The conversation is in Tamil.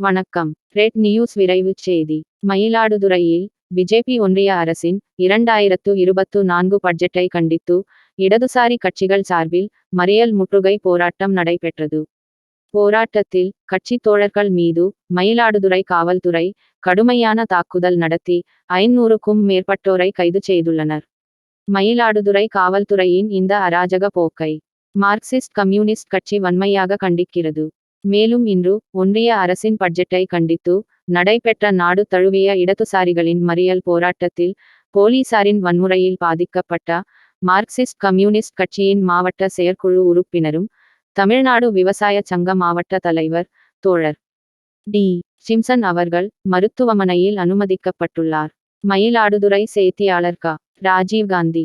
வணக்கம். ரெட் நியூஸ் விரைவுச் செய்தி. மயிலாடுதுறையில் பிஜேபி ஒன்றிய அரசின் இரண்டாயிரத்து இருபத்து நான்கு பட்ஜெட்டை கண்டித்து இடதுசாரி கட்சிகள் சார்பில் மறியல் முற்றுகை போராட்டம் நடைபெற்றது. போராட்டத்தில் கட்சித் தோழர்கள் மீது மயிலாடுதுறை காவல்துறை கடுமையான தாக்குதல் நடத்தி ஐநூறுக்கும் மேற்பட்டோரை கைது செய்துள்ளனர். மயிலாடுதுறை காவல்துறையின் இந்த அராஜக போக்கை மார்க்சிஸ்ட் கம்யூனிஸ்ட் கட்சி வன்மையாக கண்டிக்கிறது. மேலும் இன்று ஒன்றிய அரசின் பட்ஜெட்டை கண்டித்து நடைபெற்ற நாடு தழுவிய இடதுசாரிகளின் மறியல் போராட்டத்தில் போலீசாரின் வன்முறையில் பாதிக்கப்பட்ட மார்க்சிஸ்ட் கம்யூனிஸ்ட் கட்சியின் மாவட்ட செயற்குழு உறுப்பினரும் தமிழ்நாடு விவசாய சங்க மாவட்ட தலைவர் தோழர் டி. சிம்சன் அவர்கள் மருத்துவமனையில் அனுமதிக்கப்பட்டுள்ளார். மயிலாடுதுறை செய்தியாளர் க. ராஜீவ்காந்தி